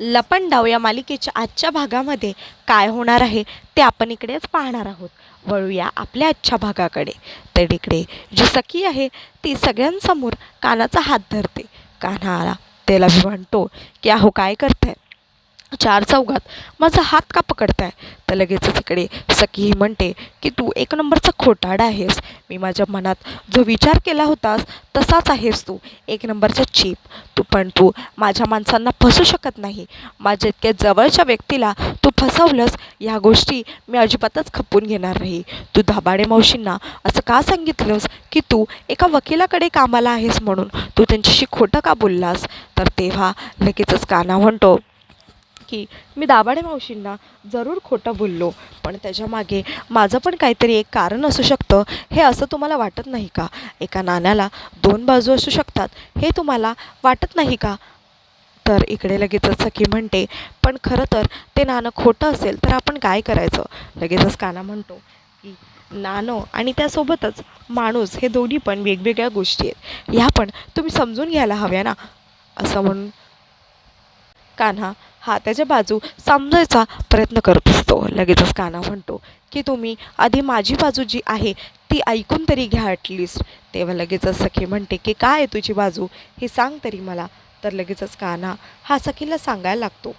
लपंडाव या मालिकेच्या आजच्या भागामध्ये काय होणार आहे ते आपण इकडेच पाहणार आहोत. वळूया आपल्या आजच्या भागाकडे. तर इकडे जी सखी आहे ती सगळ्यांसमोर कानाचा हात धरते. कान्हाला त्याला मी म्हणतो की अहो काय करताय? चार चौघात माझा हात का पकडताय? तर लगेचच इकडे सखी ही म्हणते की तू एक नंबरचा खोटाडा आहेस. मी माझ्या मनात जो विचार केला होतास तसाच आहेस तू. एक नंबरचा चीप. तू पण तू माझ्या माणसांना फसू शकत नाही. माझ्या इतक्या जवळच्या व्यक्तीला तू फसवलंस ह्या गोष्टी मी अजिबातच खपून घेणार नाही. तू धाबाडे मावशींना असं का सांगितलंस की तू एका वकिलाकडे कामाला आहेस म्हणून? तू त्यांच्याशी खोटं का बोललास? तर तेव्हा लगेचच काना म्हणतो की मी दाभाडे मावशींना जरूर खोटं बोललो पण त्याच्यामागे माझं पण काहीतरी एक कारण असू शकतं. हे असं तुम्हाला वाटत नाही का? एका नाण्याला दोन बाजू असू शकतात. हे तुम्हाला वाटत नाही का? तर इकडे लगेचच सखी म्हणते पण खरं तर ते नाणं खोटं असेल तर आपण काय करायचं? लगेचच काना म्हणतो की नाणं आणि त्यासोबतच माणूस हे दोन्ही पण वेगवेगळ्या गोष्टी आहेत. ह्या पण तुम्ही समजून घ्यायला हव्या ना? असं म्हणून कान्हा हा त्याच्या बाजू समजायचा प्रयत्न करत असतो. लगेचच कान्हा म्हणतो की तुम्ही आधी माझी बाजू जी आहे ती ऐकून तरी घ्या ॲटलिस्ट तेव्हा लगेचच सखी म्हणते की काय आहे तुझी बाजू? हे सांग तरी मला. तर लगेचच कान्हा हा सखीला सांगायला लागतो.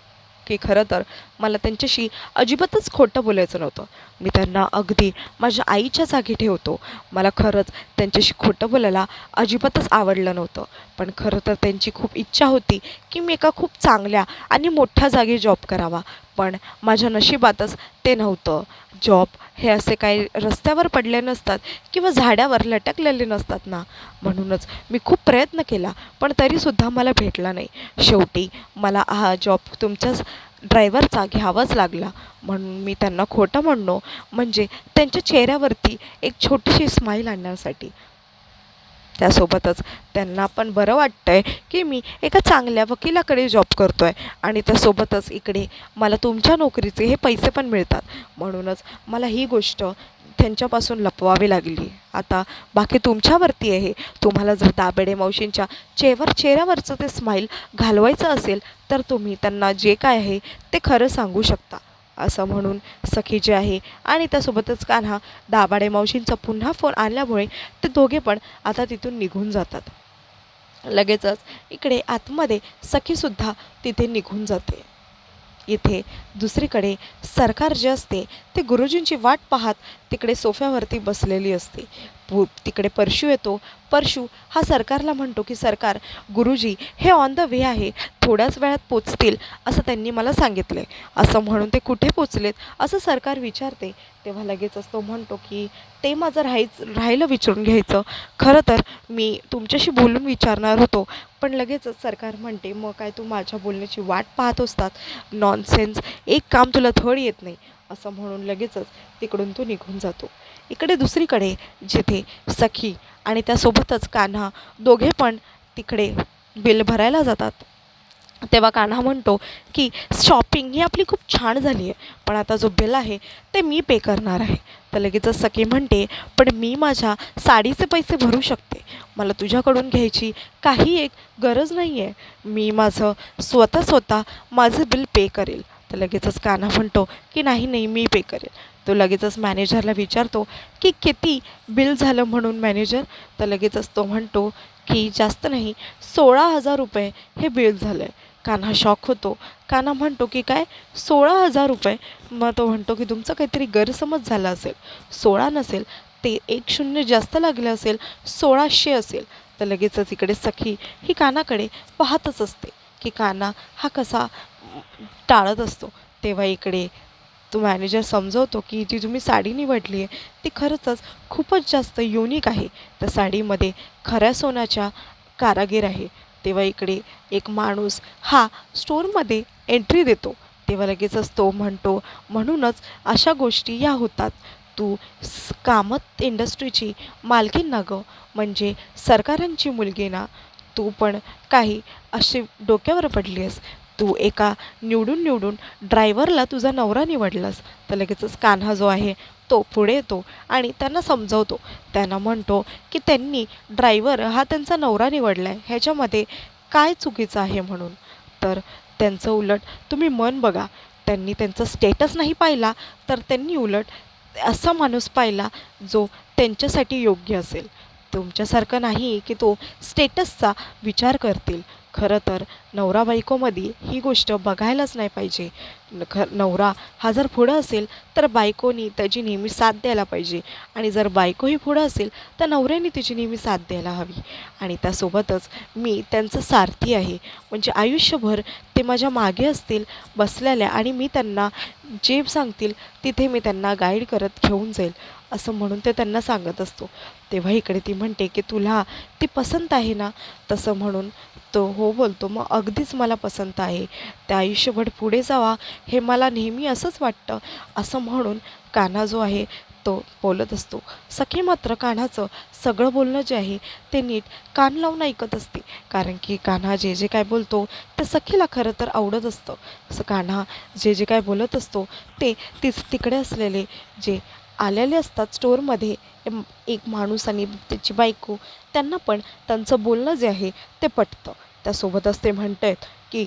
की खरं तर मला त्यांच्याशी अजिबातच खोटं बोलायचं नव्हतं. मी त्यांना अगदी माझ्या आईच्या जागी ठेवतो. मला खरंच त्यांच्याशी खोटं बोलायला अजिबातच आवडलं नव्हतं. पण खरं तर त्यांची खूप इच्छा होती की मी एका खूप चांगल्या आणि मोठ्या जागी जॉब करावा. पण माझ्या नशिबातच ते नव्हतं. जॉब हे असे काही रस्त्यावर पडले नसतात किंवा झाडावर लटकलेले नसतात ना. म्हणूनच मी खूप प्रयत्न केला पण तरीसुद्धा मला भेटला नाही. शेवटी मला हा जॉब तुमच्याच ड्रायव्हरचा घ्यावाच लागला. म्हणून मी त्यांना खोटं म्हणणं म्हणजे त्यांच्या चेहऱ्यावरती एक छोटीशी स्माईल आणण्यासाठी. त्यासोबतच त्यांना पण बरं वाटतं आहे की मी एका चांगल्या वकिलाकडे जॉब करतो आहे आणि त्यासोबतच इकडे मला तुमच्या नोकरीचे हे पैसे पण मिळतात. म्हणूनच मला ही गोष्ट त्यांच्यापासून लपवावी लागली. आता बाकी तुमच्यावरती आहे. तुम्हाला जर दाबेडे मावशींच्या चेवर चेहऱ्यावरचं ते स्माईल घालवायचं असेल तर तुम्ही त्यांना जे काय आहे ते खरं सांगू शकता. असं म्हणून सखी जे आहे आणि त्यासोबतच कान्हा दाभाडे मावशींचा पुन्हा फोन आणल्यामुळे ते दोघे पण आता तिथून निघून जातात. लगेचच इकडे आतमध्ये सखीसुद्धा तिथे निघून जाते. इथे दुसरीकडे सरकार जे असते ते गुरुजींची वाट पाहत तिकडे सोफ्यावरती बसलेली असते. पु तिकडे परशू येतो. परशू हा सरकारला म्हणतो की सरकार गुरुजी हे ऑन द वे आहे. थोड्याच वेळात पोचतील. असं त्यांनी मला सांगितले. असं म्हणून ते कुठे पोचलेत? असं सरकार विचारते. तेव्हा लगेचच तो म्हणतो की ते माझं राहायच राहिलं विचारून घ्यायचं. खरं तर मी तुमच्याशी बोलून विचारणार होतो. पण लगेचच सरकार म्हणते मग काय तू माझ्या बोलण्याची वाट पाहत असतात? नॉनसेन्स एक काम तुला थोड येत नाही. असं म्हणून लगेचच तिकडून तो निघून जातो. इकडे दुसरीकडे जिथे सखी आणि त्यासोबतच कान्हा दोघे पण तिकडे बिल भरायला जातात. तेव्हा कान्हा म्हणतो की शॉपिंग ही आपली खूप छान झाली आहे पण आता जो बिल आहे ते मी पे करणार आहे. तर लगेचच सखी म्हणते पण मी माझ्या साडीचे पैसे भरू शकते. मला तुझ्याकडून घ्यायची काही एक गरज नाही आहे मी माझं स्वतः स्वतः माझं बिल पे करेल. तर लगेचच कान्हा म्हणतो की नाही नाही मी पे करेन तो लगेचच मॅनेजरला विचारतो की किती बिल झालं म्हणून मॅनेजर? तर लगेचच तो म्हणतो की जास्त नाही सोळा हजार रुपये हे बिल झालं आहे कान्हा शॉक होतो. कान्हा म्हणतो की काय? सोळा हजार रुपये? मग तो म्हणतो की तुमचं काहीतरी गैरसमज झाला असेल. सोळा नसेल ते एक शून्य जास्त लागलं असेल सोळाशे असेल. तर लगेचच इकडे सखी ही कानाकडे पाहतच असते की काना हा कसा टाळत असतो. तेव्हा इकडे तो मॅनेजर समजवतो की जी तुम्ही साडी निवडली आहे ती खरंचच खूपच जास्त युनिक आहे. त्या साडीमध्ये खऱ्या सोन्याच्या कारागीर आहे. तेव्हा इकडे एक माणूस हा स्टोरमध्ये एंट्री देतो. तेव्हा लगेचच तो म्हणतो म्हणूनच अशा गोष्टी या होतात. तू कामत इंडस्ट्रीची मालकी ना गं. म्हणजे सरकारांची मुलगी ना. तू पण काही अशी डोक्यावर पडली आहेस. तू एका निवडून निवडून ड्रायव्हरला तुझा नवरा निवडलास. तर लगेचच कान्हा जो आहे तो पुढे येतो आणि त्यांना समजवतो. त्यांना म्हणतो की त्यांनी ड्रायव्हर हा त्यांचा नवरा निवडला आहे ह्याच्यामध्ये काय चुकीचं आहे म्हणून? तर त्यांचं उलट तुम्ही मन बघा. त्यांनी त्यांचा स्टेटस नाही पाहिला तर त्यांनी उलट असा माणूस पाहिला जो त्यांच्यासाठी योग्य असेल. तुमच्यासारखं नाही की तो स्टेटसचा विचार करतील. खरं तर नवरा बायकोमध्ये ही गोष्ट बघायलाच नाही पाहिजे. ख नवरा हा जर पुढं असेल तर बायकोनी त्याची नेहमी साथ द्यायला पाहिजे. आणि जर बायकोही पुढं असेल तर नवऱ्याने तिची नेहमी साथ द्यायला हवी. आणि त्यासोबतच मी त्यांचं सारथी आहे. म्हणजे आयुष्यभर ते माझ्या मागे असतील बसलेल्या आणि मी त्यांना जे सांगतील तिथे मी त्यांना गाईड करत घेऊन जाईल असं म्हणून ते त्यांना सांगत असतो. तेव्हा इकडे ती म्हणते की तुला ती पसंत आहे ना? तसं म्हणून तो हो बोलतो मग अगदीच मला पसंत आहे. त्या आयुष्यभर पुढे जावा हे मला नेहमी असंच वाटतं. असं म्हणून कान्हा जो आहे तो बोलत असतो सखी मात्र कान्हाचं सगळं बोलणं जे आहे ते नीट कान लावून ऐकत असते. कारण की कान्हा जे जे काय बोलतो ते सखीला खरं तर आवडत असतं. असं कान्हा जे जे काय बोलत असतो ते तीच तिकडे असलेले जे आलेले असतात स्टोअरमध्ये एक माणूस आणि त्याची बायको त्यांना पण त्यांचं बोलणं जे आहे ते पटतं. त्यासोबतच ते म्हणत आहेत की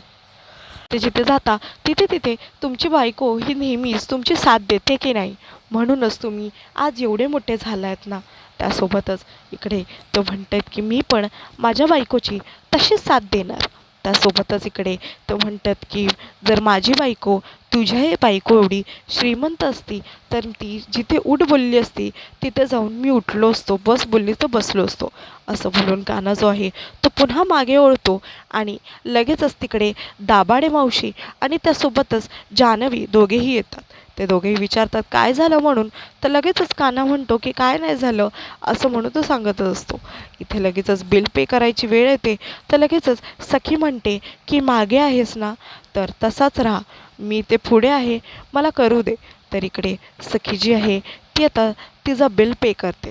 ते जिथे जाता तिथे तिथे तुमची बायको ही नेहमीच तुमची साथ देते की नाही? म्हणूनच तुम्ही आज एवढे मोठे झाला आहेत ना. त्यासोबतच इकडे तो म्हणत आहेत की मी पण माझ्या बायकोची तशीच साथ देणार. त्यासोबतच इकडे. तर म्हणतात की जर माझी बायको तुझ्याही बायको एवढी श्रीमंत असती तर ती जिथे उठ बोलली असती तिथे जाऊन मी उठलो असतो. बस बोलली तर बसलो असतो. असं बोलून काना जो आहे तो पुन्हा मागे ओळतो आणि लगेचच तिकडे दाभाडे मावशी आणि त्यासोबतच जानवी दोघेही येतात. ते दोघेही विचारतात काय झालं म्हणून? तर लगेचच काना म्हणतो की काय नाही झालं असं म्हणून तो सांगतच असतो. इथे लगेचच बिल पे करायची वेळ येते. तर लगेचच सखी म्हणते की मागे आहेस ना? तर तसाच राहा. मी ते पुढे आहे. मला करू दे. तर इकडे सखी जी आहे ती आता तिचा बिल पे करते.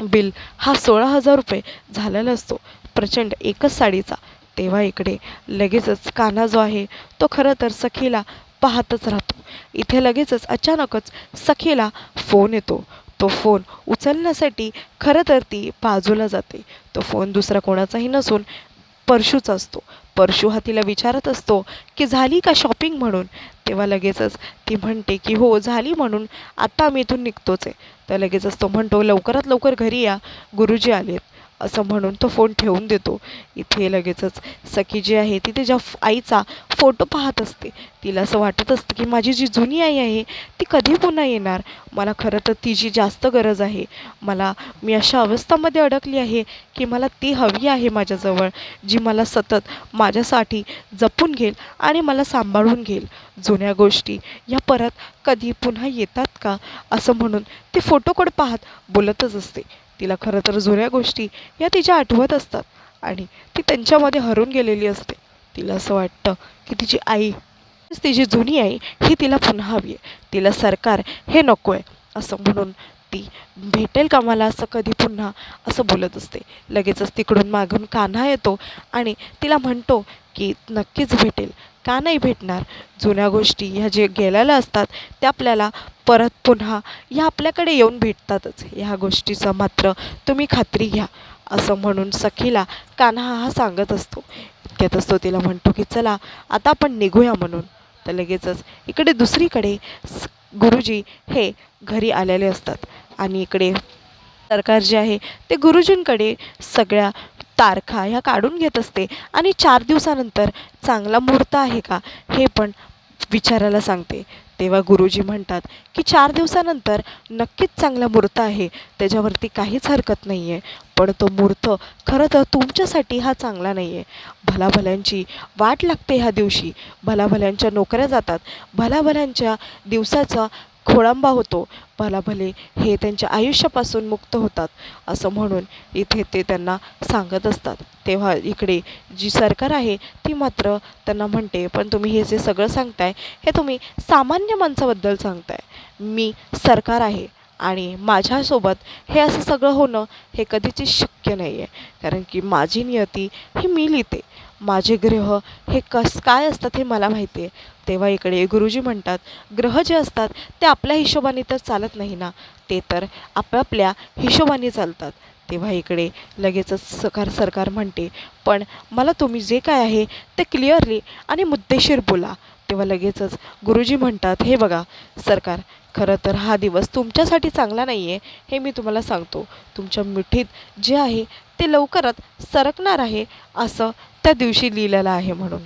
बिल हा सोळा हजार रुपये झालेला असतो. प्रचंड एकच साडीचा. तेव्हा इकडे लगेचच कान्हा जो आहे तो खरं तर सखीला पाहतच राहतो. इथे लगेचच अचानकच सखीला फोन येतो. तो फोन उचलण्यासाठी खरं तर ती बाजूला जाते. तो फोन दुसरा कोणाचाही नसून परशूचा असतो. परशू हा तिला विचारत असतो की झाली का शॉपिंग म्हणून? तेव्हा लगेचच ती म्हणते की हो झाली म्हणून. आत्ता आम्ही इथून निघतोच आहे. तर लगेचच तो म्हणतो लवकरात लवकर घरी या. गुरुजी आलेत. असं म्हणून तो फोन ठेवून देतो. इथे लगेचच सखी जी आहे ती तिच्या आईचा फोटो पाहत असते. तिला असं वाटत असतं की माझी जी जुनी आई आहे ती कधी पुन्हा येणार? मला खरं तर तिची जास्त गरज आहे. मला मी अशा अवस्थामध्ये अडकली आहे की मला ती हवी आहे माझ्याजवळ जी मला सतत माझ्यासाठी जपून घेईल आणि मला सांभाळून घेईल. जुन्या गोष्टी या परत कधी पुन्हा येतात का? असं म्हणून ती फोटोकडे पाहत बोलतच असते. तिला खरं तर जुन्या गोष्टी या तिच्या आठवत असतात. आणि ती त्यांच्यामध्ये हरून गेलेली असते. तिला असं वाटतं की तिची आई तिची जुनी आई ही तिला पुन्हा हवी आहे. तिला सरकार हे नको आहे. असं म्हणून ती भेटेल का मला असं कधी पुन्हा? असं बोलत असते. लगेचच तिकडून मागून कान्हा येतो आणि तिला म्हणतो की नक्कीच भेटेल. का नाही भेटणार? जुन्या गोष्टी ह्या जे गेलेल्या असतात त्या आपल्याला परत पुन्हा ह्या आपल्याकडे येऊन भेटतातच. ह्या गोष्टीचं मात्र तुम्ही खात्री घ्या असं म्हणून सखीला कान्हा हा सांगत असतो. इतक्यात असतो तिला म्हणतो की चला आता आपण निघूया म्हणून. तर लगेचच इकडे दुसरीकडे गुरुजी हे घरी आलेले असतात. आणि इकडे सरकार जे आहे ते गुरुजींकडे सगळ्या तारखा ह्या काढून घेत असते. आणि चार दिवसानंतर चांगला मुहूर्त आहे का? हे पण विचारायला सांगते. तेव्हा गुरुजी म्हणतात की चार दिवसानंतर नक्कीच चांगला मुहूर्त आहे. त्याच्यावरती काहीच हरकत नाही आहे पण तो मुहूर्त खरं तर तुमच्यासाठी हा चांगला नाही आहे भलाभल्यांची वाट लागते ह्या दिवशी. भलाभल्यांच्या नोकऱ्या जातात. भलाभल्यांच्या दिवसाचा खोळंबा होतो. भलाभले हे त्यांच्या आयुष्यापासून मुक्त होतात असं म्हणून इथे ते त्यांना सांगत असतात. तेव्हा इकडे जी सरकार आहे ती मात्र त्यांना म्हणते पण तुम्ही हे जे सगळं सांगताय हे तुम्ही सामान्य माणसाबद्दल सांगताय. मी सरकार आहे आणि माझ्यासोबत हे असं सगळं होणं हे कधीच शक्य नाही आहे कारण की माझी नियती ही मी लिहिते. माझे ग्रह हे कस काय असतात हे मला माहिती आहे तेव्हा इकडे गुरुजी म्हणतात ग्रह जे असतात ते आपल्या हिशोबाने तर चालत नाही ना. ते तर आपापल्या हिशोबाने चालतात. तेव्हा इकडे लगेचच सकार सरकार म्हणते पण मला तुम्ही जे काय आहे ते क्लिअरली आणि मुद्देशीर बोला. तेव्हा लगेचच गुरुजी म्हणतात हे बघा सरकार खरं तर हा दिवस तुमच्यासाठी चांगला नाही आहे हे मी तुम्हाला सांगतो. तुमच्या मिठीत जे आहे ते लवकरच सरकणार आहे असं त्या दिवशी लिहिलेलं आहे म्हणून.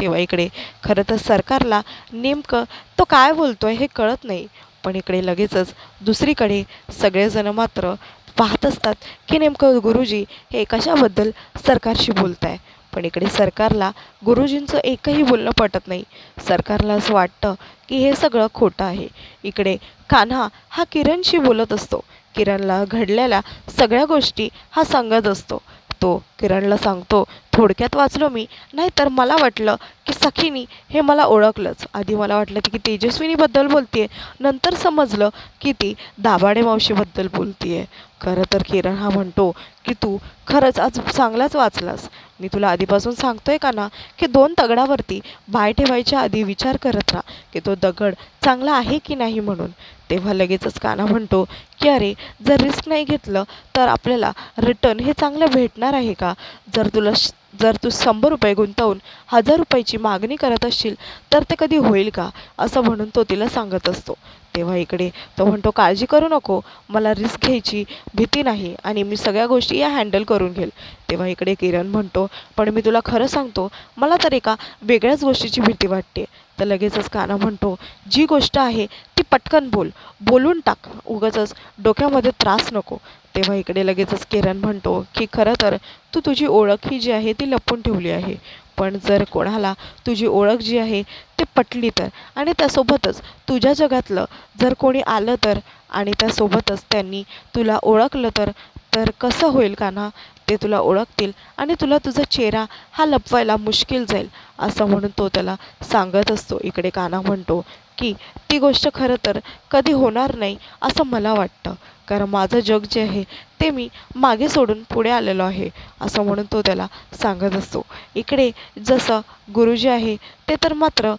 तेव्हा इकडे खरं तर सरकारला नेमकं तो काय बोलतो आहे हे कळत नाही. पण इकडे लगेचच दुसरीकडे सगळेजण मात्र पाहत असतात की नेमकं गुरुजी हे कशाबद्दल सरकारशी बोलत आहे पण इकडे सरकारला गुरुजींचं एकही बोलणं पटत नाही. सरकारला असं वाटतं की हे सगळं खोटं आहे. इकडे कान्हा हा किरणशी बोलत असतो. किरणला घडलेल्या सगळ्या गोष्टी हा सांगत असतो. तो किरणला सांगतो थोडक्यात वाचलो मी नाहीतर मला वाटलं की सखीनी हे मला ओळखलंच. आधी मला वाटलं की तेजस्विनीबद्दल बोलते नंतर समजलं की ती दाभाडे मावशीबद्दल बोलते आहे खरं तर किरण हा म्हणतो की तू खरंच आज चांगलाच वाचलास. मी तुला आधीपासून सांगतोय का ना की दोन दगडावरती बाय ठेवायच्या आधी विचार करत राहा की तो दगड चांगला आहे की नाही म्हणून. तेव्हा लगेचच काना म्हणतो की अरे जर रिस्क नाही घेतलं तर आपल्याला रिटर्न हे चांगलं भेटणार आहे का? जर तुला जर तू शंभर रुपये गुंतवून हजार रुपयाची मागणी करत असशील तर ते कधी होईल का? असं म्हणून तो तिला सांगत असतो. तेव्हा इकडे तो म्हणतो काळजी करू नको मला रिस्क घ्यायची भीती नाही आणि मी सगळ्या गोष्टी या हँडल करून घेईल. तेव्हा इकडे किरण म्हणतो पण मी तुला खरं सांगतो मला तर एका वेगळ्याच गोष्टीची भीती वाटते. तर लगेचच काना म्हणतो जी गोष्ट आहे पटकन बोल. बोलून टाक. उगाचच डोक्यामध्ये त्रास नको. तेव्हा इकडे लगेचच किरण म्हणतो की खरं तर तू तुझी ओळख ही जी आहे ती लपून ठेवली आहे. पण जर कोणाला तुझी ओळख जी आहे ती पटली तर आणि त्यासोबतच तुझ्या जगातलं जर कोणी आलं तर आणि त्यासोबतच त्यांनी तुला ओळखलं तर तर कसं होईल कान्हा ते तुला ओळखतील आणि तुला तुझा चेहरा हा लपवायला मुश्किल जाईल असं म्हणून तो त्याला सांगत असतो. इकडे कान्हा म्हणतो की ती गोष्ट खरं तर कधी होणार नाही असं मला वाटतं. कारण माझं जग जे आहे ते मी मागे सोडून पुढे आलेलो आहे असं म्हणून तो त्याला सांगत असतो. इकडे जसं गुरुजी आहे ते तर मात्र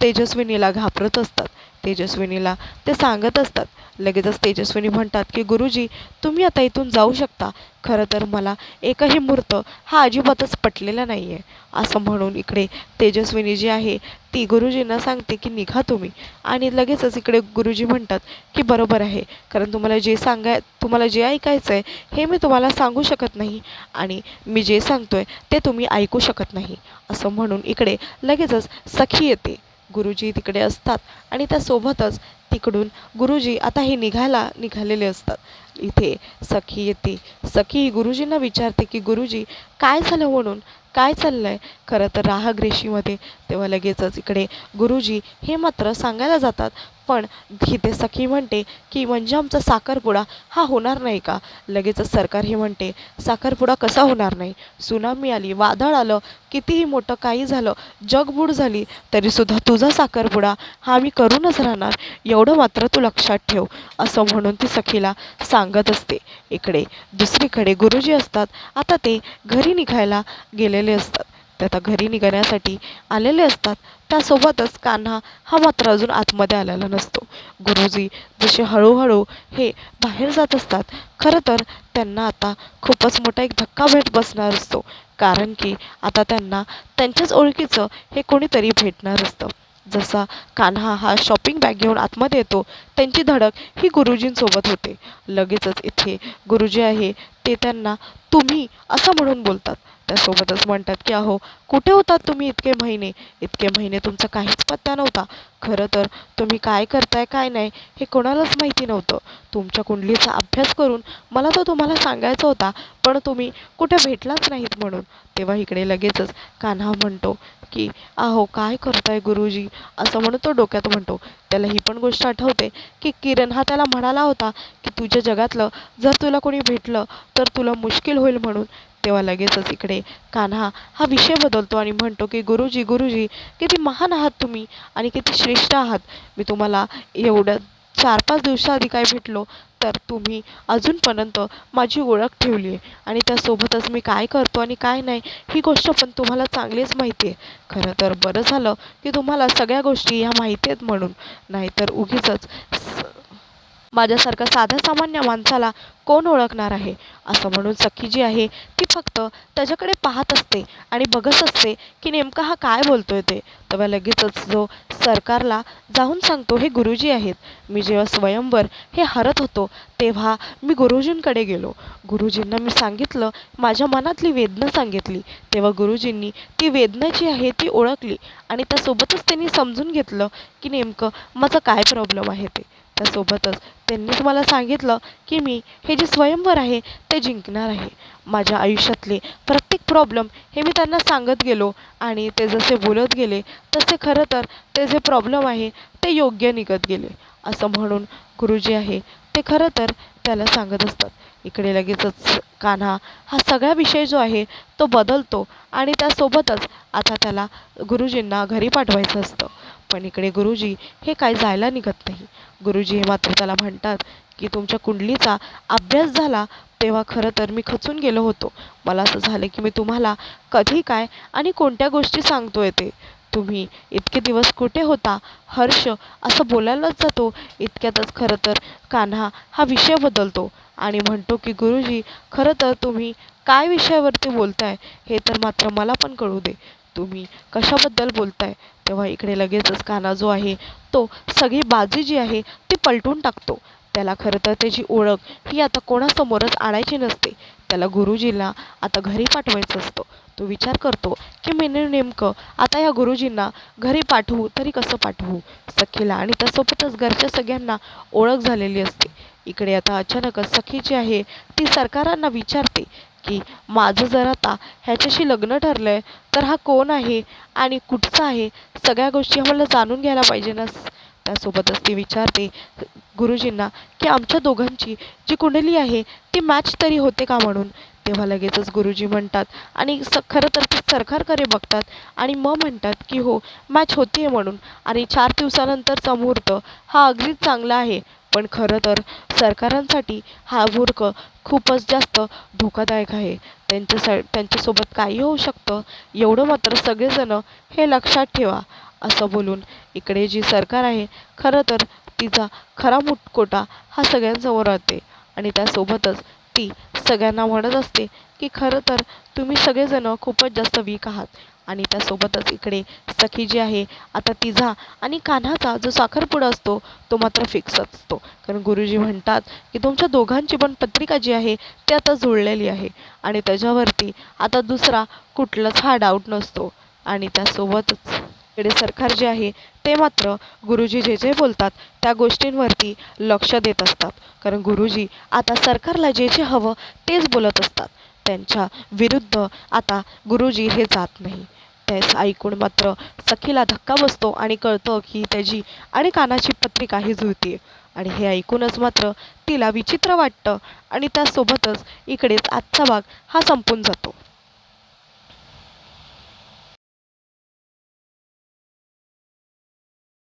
तेजस्विनीला घाबरत असतात. तेजस्विनीला ते सांगत असतात. लगेचच तेजस्विनी म्हणतात की गुरुजी तुम्ही आता इथून जाऊ शकता. खरं तर मला एकही मूर्त हा अजिबातच पटलेला नाही आहे असं म्हणून इकडे तेजस्विनी जी आहे ती गुरुजींना सांगते की निघा तुम्ही. आणि लगेचच इकडे गुरुजी म्हणतात की बरोबर आहे. कारण तुम्हाला जे सांगाय तुम्हाला जे ऐकायचं आहे हे मी तुम्हाला सांगू शकत नाही. आणि मी जे सांगतो आहे ते तुम्ही ऐकू शकत नाही. असं म्हणून इकडे लगेचच सखी येते. गुरुजी तिकडे असतात आणि त्यासोबतच तिकडून गुरुजी आता हे निघायला निघालेले असतात. इथे सखी येते. सखी गुरुजींना विचारते की गुरुजी काय झालं म्हणून? काय चाललं आहे खरं तर राहग रेशीमध्ये तेव्हा लगेचच इकडे गुरुजी हे मात्र सांगायला जातात पण इथे सखी म्हणते की म्हणजे आमचा साखरपुडा हा होणार नाही का? लगेचच सरकार हे म्हणते साखरपुडा कसा होणार नाही? सुनामी आली वादळ आलं कितीही मोठं काही झालं जगबूड झाली तरीसुद्धा तुझा साखरपुडा हा मी करूनच राहणार. एवढं मात्र तू लक्षात ठेव असं म्हणून ती सखीला सांगत असते. इकडे दुसरीकडे गुरुजी असतात. आता ते घरी निघायला गेलेले असतात. ते आता घरी निघण्यासाठी आलेले असतात. त्यासोबतच कान्हा हा मात्र अजून आतमध्ये आलेला नसतो. गुरुजी जसे हळूहळू हे बाहेर जात असतात खरं तर त्यांना आता खूपच मोठा एक धक्का भेट बसणार असतो. कारण की आता त्यांना त्यांच्याच ओळखीचं हे कोणीतरी भेटणार असतं. जसा कान्हा हा शॉपिंग बॅग घेऊन आतमध्ये येतो त्यांची धडक ही गुरुजींसोबत होते. लगेचच इथे गुरुजी आहे ते त्यांना तुम्ही असं म्हणून बोलतात. त्यासोबतच म्हणतात की अहो कुठे होतात तुम्ही इतके महिने? इतके महिने तुमचा काहीच पत्ता नव्हता. खरं तर तुम्ही काय करताय काय नाही हे कोणालाच माहिती नव्हतं. तुमच्या कुंडलीचा अभ्यास करून मला तो तुम्हाला सांगायचा होता पण तुम्ही कुठे भेटलाच नाहीत म्हणून. तेव्हा इकडे लगेचच कान्हा म्हणतो की अहो काय करताय गुरुजी? असं म्हणून तो डोक्यात म्हणतो. त्याला ही पण गोष्ट आठवते की किरण हा त्याला म्हणाला होता की तुझ्या जगातलं जर तुला कोणी भेटलं तर तुला मुश्किल होईल म्हणून. तेव्हा लगेचच इकडे कान्हा हा विषय बदलतो आणि म्हणतो की गुरुजी गुरुजी किती महान आहात तुम्ही आणि किती श्रेष्ठ आहात. मी तुम्हाला एवढं चार पाच दिवसाआधी काय भेटलो तर तुम्ही अजूनपर्यंत माझी ओळख ठेवली आहे. आणि त्यासोबतच मी काय करतो आणि काय नाही ही गोष्ट पण तुम्हाला चांगलीच माहिती आहे. खरं तर बरं झालं की तुम्हाला सगळ्या गोष्टी ह्या माहिती आहेत म्हणून. नाहीतर उगीचच स माझ्यासारखा साध्या सामान्य माणसाला कोण ओळखणार आहे? असं म्हणून सखी जी आहे ती फक्त त्याच्याकडे पाहत असते आणि बघत असते की नेमका हा काय बोलतो आहे ते. तेव्हा लगेचच जो सरकारला जाऊन सांगतो हे गुरुजी आहेत. मी जेव्हा स्वयंवर हे हरत होतो तेव्हा मी गुरुजींकडे गेलो. गुरुजींना मी सांगितलं माझ्या मनातली वेदना सांगितली. तेव्हा गुरुजींनी ती वेदना जी आहे ती ओळखली आणि त्यासोबतच त्यांनी समजून घेतलं की नेमकं माझं काय प्रॉब्लेम आहे ते. त्यासोबतच त्यांनीच मला सांगितलं की मी हे जे स्वयंवर आहे ते जिंकणार आहे. माझ्या आयुष्यातले प्रत्येक प्रॉब्लेम हे मी त्यांना सांगत गेलो आणि ते जसे बोलत गेले तसे खरं तर ते जे प्रॉब्लेम आहे ते योग्य निघत गेले. असं म्हणून गुरुजी आहे ते खरं तर त्याला सांगत असतात. इकडे लगेचच कान्हा हा सगळा विषय जो आहे तो बदलतो आणि त्यासोबतच आता त्याला गुरुजींना घरी पाठवायचं असतं. पण इकडे गुरुजी हे काय जायला निघत नाही. गुरुजी हे मात्र त्याला म्हणतात की तुमच्या कुंडलीचा अभ्यास झाला तेव्हा खरं तर मी खचून गेलो होतो. मला असं झालं की मी तुम्हाला कधी काय आणि कोणत्या गोष्टी सांगतोय ते. तुम्ही इतके दिवस कुठे होता? हर्ष असं बोलायलाच जातो. इतक्यातच खरं तर कान्हा हा विषय बदलतो आणि म्हणतो की गुरुजी खरं तर तुम्ही काय विषयावरती बोलताय हे तर मात्र मला पण कळू दे. तुम्ही कशाबद्दल बोलताय? तेव्हा इकडे लगेचच कान्हा जो आहे तो सगळी बाजी जी आहे ती पलटून टाकतो. त्याला खरं तर त्याची ओळख ही आता कोणासमोरच आणायची नसते. त्याला गुरुजीला आता घरी पाठवायचं असतं. तो विचार करतो की मी नेमकं आता या गुरुजींना घरी पाठवू तरी कसं पाठवू? सखीला आणि त्यासोबतच घरच्या सगळ्यांना ओळख झालेली असते. इकडे आता अचानकच सखी जी आहे ती सरकारांना विचारते की माझं जर आता ह्याच्याशी लग्न ठरलं आहे तर हा कोण आहे आणि कुठचा आहे? सगळ्या गोष्टी आम्हाला जाणून घ्यायला पाहिजे ना. त्यासोबतच ती विचारते गुरुजींना की आमच्या दोघांची जी कुंडली आहे ती मॅच तरी होते का म्हणून? तेव्हा लगेचच गुरुजी म्हणतात आणि स खरं तर ते सरकारकडे बघतात आणि मग म्हणतात की हो मॅच होते म्हणून. आणि चार दिवसानंतरचा मुहूर्त हा अगदीच चांगला आहे. पण खरं तर सरकारांसाठी हा मुहूर्त खूपच जास्त धोकादायक आहे. त्यांच्यासा त्यांच्यासोबत काही होऊ शकतं एवढं मात्र सगळेजण हे लक्षात ठेवा असं बोलून इकडे जी सरकार आहे खरं तर तिचा खरा मुटकोटा हा सगळ्यांसमोर राहते. आणि त्यासोबतच ती सगळ्यांना म्हणत असते की खरं तर तुम्ही सगळेजणं खूपच जास्त वीक आहात. आणि त्यासोबतच इकडे सखी जी आहे आता तिझा आणि कान्हाचा जो साखरपुडा असतो तो मात्र फिक्स असतो. कारण गुरुजी म्हणतात की तुमच्या दोघांची पण पत्रिका जी आहे ती आता जुळलेली आहे. आणि त्याच्यावरती आता दुसरा कुठलाच हा डाऊट नसतो. आणि त्यासोबतच इकडे सरकार जे आहे ते मात्र गुरुजी जे जे बोलतात त्या गोष्टींवरती लक्ष देत असतात. कारण गुरुजी आता सरकारला जे जे हवं तेच बोलत असतात. त्यांच्या विरुद्ध आता गुरुजी हे जात नाही. त्यास ऐकून मात्र सखीला धक्का बसतो आणि कळतं की त्याची आणि कानाची पत्रिका ही जुळते आणि हे ऐकूनच मात्र तिला विचित्र वाटतं आणि त्यासोबतच इकडेच आजचा भाग हा संपून जातो.